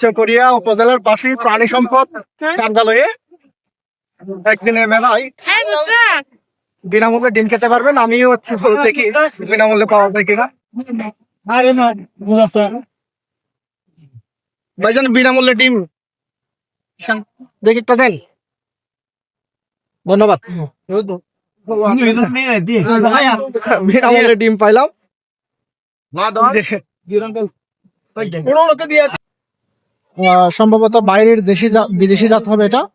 চকরিয়া উপজেলার পাশেই প্রাণী সম্পদ কার্যালয়ে একদিনের মেলায় হ্যাঁ বিনামূল্যে ডিম খেতে পারবেন। আমিও একটু দেখি বিনামূল্যে পাওয়া যায় কিনা। ভাইজান বিনামূল্যে ডিম। দেখি একটা দেন। ধন্যবাদ। বিনামূল্যে ডিম পাইলাম। সম্ভবত বাইরের দেশি বিদেশি জাত হবে এটা।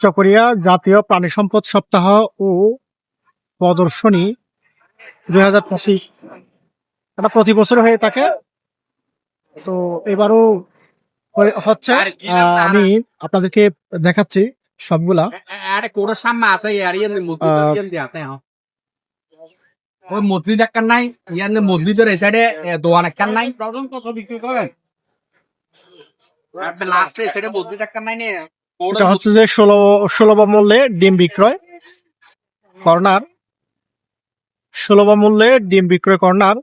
চকরিয়া জাতীয় প্রাণী সম্পদ সপ্তাহ ও প্রদর্শনী দুই হাজার পঁচিশ। এটা প্রতি বছর হয়ে থাকে। তো এবারও হচ্ছে। আহ, আমি আপনাদেরকে দেখাচ্ছি। সবগুলা? আরে কোন সামনে আছে ইয়ার ইয়ার মসজিদ আহ, ইয়ার দিয়ে আছে হ্যাঁ। ওই মসজিদ একখান নাই ইয়ার মসজিদের এই সাইডে দোকান একখান নাই। প্রবলেম কত বিক্রি করেন লাস্টে সেটা মসজিদ একখান নাই নে। এটা হচ্ছে যে ষোলো মূল্যে ডিম বিক্রয় কর্নার। সুলভ মূল্যে ডিম বিক্রয় কর্নার।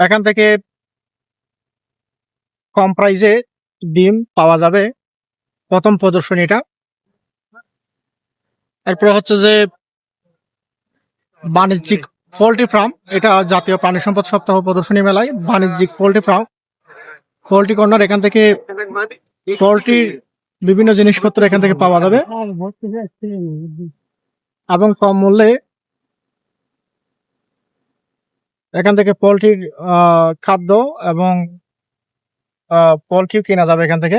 এখান থেকে কম প্রাইসে ডিম পাওয়া যাবে। প্রথম প্রদর্শনীটা এরপরে হচ্ছে যে বাণিজ্যিক পোল্ট্রি ফার্ম, এটা জাতীয় প্রাণী সম্পদ সপ্তাহ প্রদর্শনী মেলায় বাণিজ্যিক পোল্ট্রি ফার্ম। পোল্ট্রি কর্নার এখান থেকে পোল্ট্রি বিভিন্ন জিনিসপত্র এখান থেকে পাওয়া যাবে। এবং কম মূল্যে এখান থেকে পোলট্রির খাদ্য এবং পোলট্রি কেনা যাবে এখান থেকে।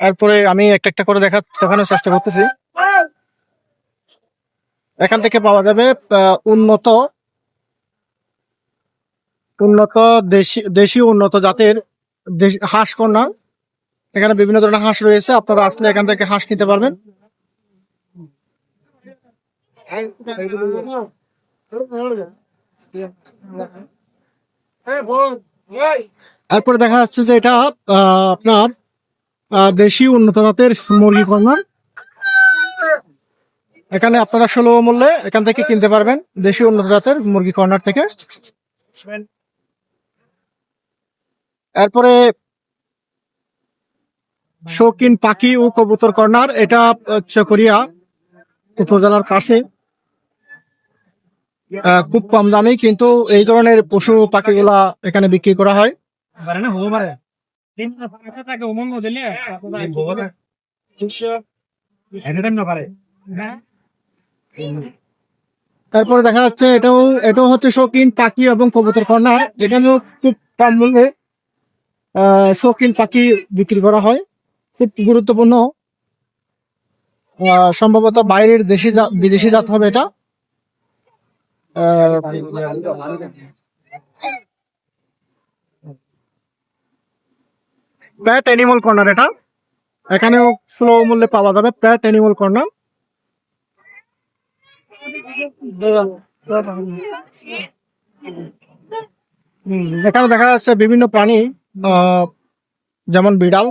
এরপরে আমি একটা একটা করে দেখা দেখানোর চেষ্টা করতেছি। এখান থেকে পাওয়া যাবে উন্নত উন্নত দেশি দেশীয় উন্নত জাতের হাঁস কন্যা। এখানে বিভিন্ন ধরনের হাঁস রয়েছে, আপনারা আসলে এখান থেকে হাঁস নিতে পারবেন। তারপরে দেখা যাচ্ছে যে এটা আপনার দেশীয় উন্নত জাতের মুরগি কর্নার এখানে আপনারা সুলভ মূল্যে এখান থেকে কিনতে পারবেন দেশি উন্নত জাতের মুরগি কর্নার থেকে। এরপরে শৌখিন পাখি ও কবুতর কর্নার এটা চকরিয়া উপজেলার পাশে। আহ, খুব কম দামে কিন্তু এই ধরনের পশু পাখিগুলা এখানে বিক্রি করা হয়। তারপরে দেখা যাচ্ছে এটাও এটাও হচ্ছে শৌখিন পাখি এবং কবুতর কর্নার এখানেও খুব কম মূল্যে আহ, শৌখিন পাখি বিক্রি করা হয়। খুব গুরুত্বপূর্ণ। আহ, সম্ভবত বাইরের দেশি বিদেশি জাত হবে এটা। প্যাট অ্যানিমাল কর্নার এটা। এখানেও সুলভ মূল্যে পাওয়া যাবে। প্যাট অ্যানিমাল কর্নার এখানে দেখা যাচ্ছে বিভিন্ন প্রাণী যেমন বিড়াল।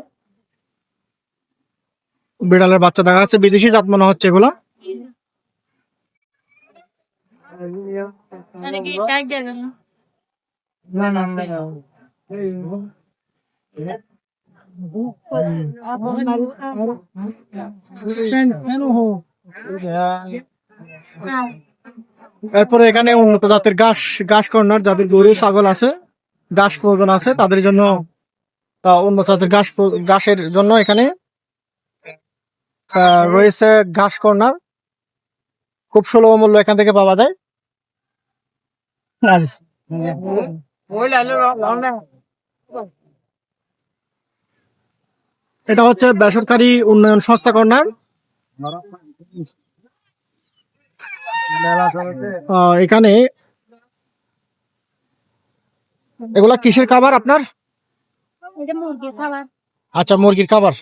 বিড়ালের বাচ্চা দেখা যাচ্ছে। বিদেশি জাত মনে হচ্ছে এগুলা। এরপরে এখানে উন্নত জাতের ঘাস ঘাস কর্নার যাদের গরু ছাগল আছে ঘাস প্রয়োজন আছে তাদের জন্য উন্নত জাতের ঘাস ঘাসের জন্য এখানে আহ, রয়েছে ঘাস কর্নার। খুব সুলভ মূল্য এখান থেকে পাওয়া যায়। এটা হচ্ছে বেসরকারি উন্নয়ন সংস্থা কর্নার এখানে এগুলা কিসের খাবার আপনার? আচ্ছা মুরগির খাবার।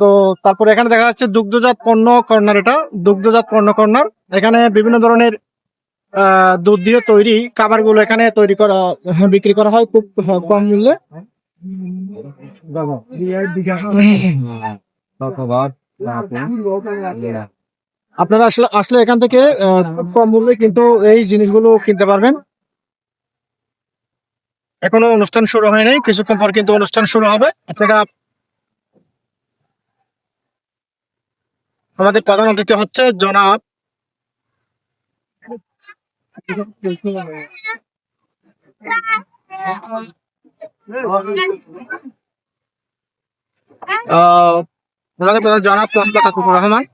তো তারপরে এখানে দেখা যাচ্ছে দুগ্ধজাত পণ্য কর্নার এটা, দুগ্ধজাত পণ্য কর্নার। এখানে বিভিন্ন ধরনের দুধ দিয়ে তৈরি খাবারগুলো এখানে তৈরি করা, বিক্রি করা হয় খুব কম মূল্যে। আপনারা আসলে আসলে এখান থেকে কম মূল্যে কিন্তু এই জিনিসগুলো কিনতে পারবেন। এখনও অনুষ্ঠান শুরু হয় নাই কিছুক্ষণ পর কিন্তু অনুষ্ঠান শুরু হবে। আপনারা আমাদের প্রধান অতিথি হচ্ছে জনাব জনাব রহমান।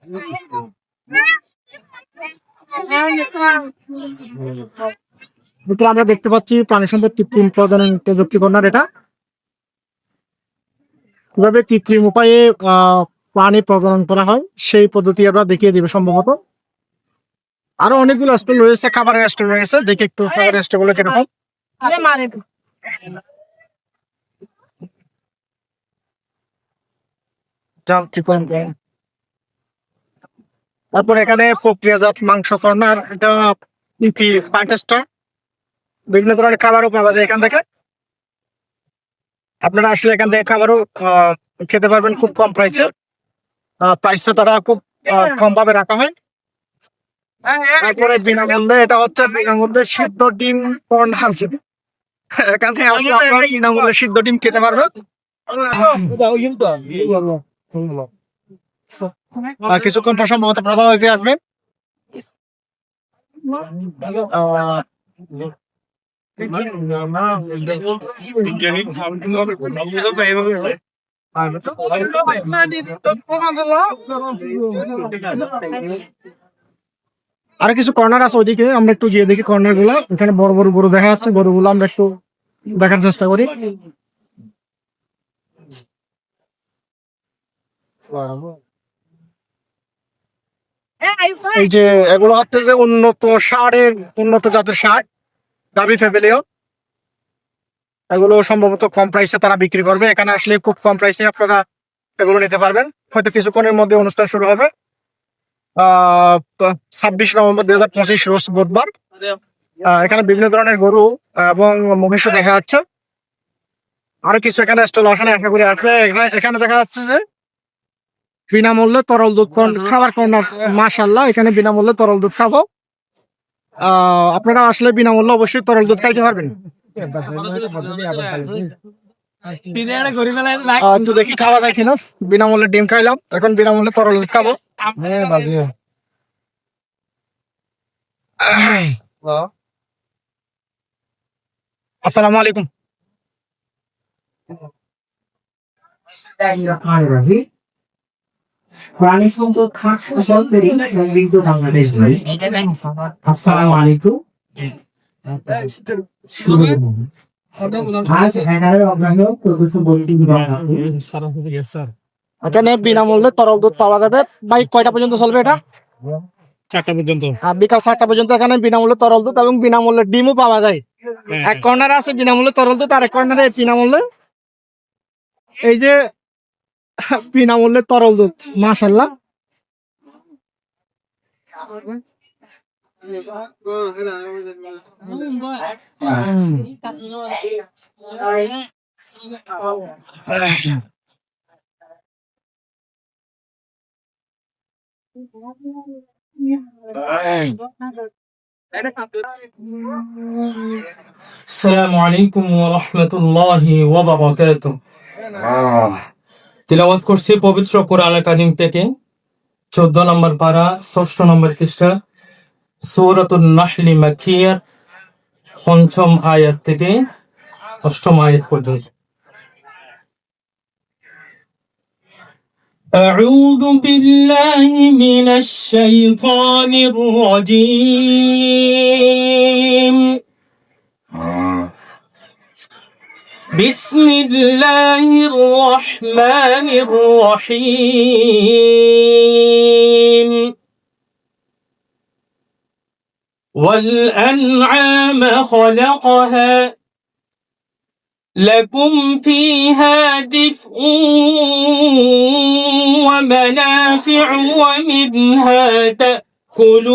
আমরা দেখতে পাচ্ছি প্রাণী সম্পদ কৃত্রিম প্রজনন প্রযুক্তি কন্যার এটা। কীভাবে কৃত্রিম উপায়ে আহ, প্রাণী প্রজনন করা হয় সেই পদ্ধতি আমরা দেখিয়ে দিবে সম্ভবত। আরও অনেকগুলো স্টল রয়েছে খাবারের স্টল রয়েছে দেখি একটু খাবারের স্টলগুলো কীরকম। তারপর এখানে প্রক্রিয়াজাত মাংস কর্নার এটা ইপি পার্টেস্টার বিভিন্ন ধরনের খাবারও পাওয়া যায় এখান থেকে। আপনারা আসলে এখান থেকে খাবারও খেতে পারবেন খুব কম প্রাইসে প্রাইসটা তারা খুব কম ভাবে রাখা হয়। তারপরে বিনামূল্যে এটা হচ্ছে বিনামূল্যে সিদ্ধ ডিম এখান থেকে বিনামূল্যে সিদ্ধ ডিম খেতে কিছুক্ষণ পর সম্ভবত প্রধান আর কিছু কর্নার আছে ওইদিকে আমরা একটু গিয়ে দেখি কর্নারগুলা। এখানে বড় বড় গরু দেখা যাচ্ছে গরুগুলো আমরা একটু দেখার চেষ্টা করি। এই যে এগুলো হচ্ছে যে উন্নত সারের উন্নত জাতের সার দাবি ফ্যামিলিও এগুলো সম্ভবত কম প্রাইসে তারা বিক্রি করবে। এখানে আসলে খুব কম প্রাইসে আপনারা এগুলো নিতে পারবেন। হয়তো কিছুক্ষণের মধ্যে অনুষ্ঠান শুরু হবে। ছাব্বিশ নভেম্বর দুই হাজার পঁচিশ রোজ বুধবার। এখানে বিভিন্ন ধরনের গরু এবং মহিষও দেখা যাচ্ছে। আরও কিছু এখানে স্টল আসলে আশা করি আসবে এখানে- দেখা যাচ্ছে যে বিনামূল্যে তরল দুধ খাবার কর্নার মাশাল্লাহ এখানে বিনামূল্যে তরল দুধ খাব। আহ, আপনারা আসলে বিনামূল্যে অবশ্যই তরল দুধ খাইতে পারবেন। একটু দেখি খাওয়া যায় কিনা বিনামূল্যে ডিম খাইলাম এখন বিনামূল্যে তরল দুধ খাব আসসালামু আলাইকুম প্রাণী সম্পদ খাস বাংলাদেশ আসসালামু আলাইকুম এখানে বিনামূল্যে তরল দুধ পাওয়া যাবে। ভাই কয়টা পর্যন্ত চলবে এটা? চারটা পর্যন্ত। বিকাল চারটা পর্যন্ত এখানে বিনামূল্যে তরল দুধ এবং বিনামূল্যে ডিমও পাওয়া যায়। এক কর্নারে আছে বিনামূল্যে তরল দুধ আর এক কর্নারে বিনামূল্যে এই যে বিনামূল্যে তরল দুধ মাশাল্লাহ السلام عليكم ورحمة الله وبركاته তিলাওয়াত করছি পবিত্র কোরআন কাদিম থেকে চোদ্দ নম্বর পারা ষষ্ঠ নম্বর খ্রিস্টা সৌরাতুল নাহলি মাকিয়ার পঞ্চম আয়াত থেকে অষ্টম আয়াত পর্যন্ত أعوذ بالله من الشيطان الرجيم بسم الله الرحمن الرحيم والأنعام خلقها. لكم فيها دفء ومنافع ومنها تأكلون.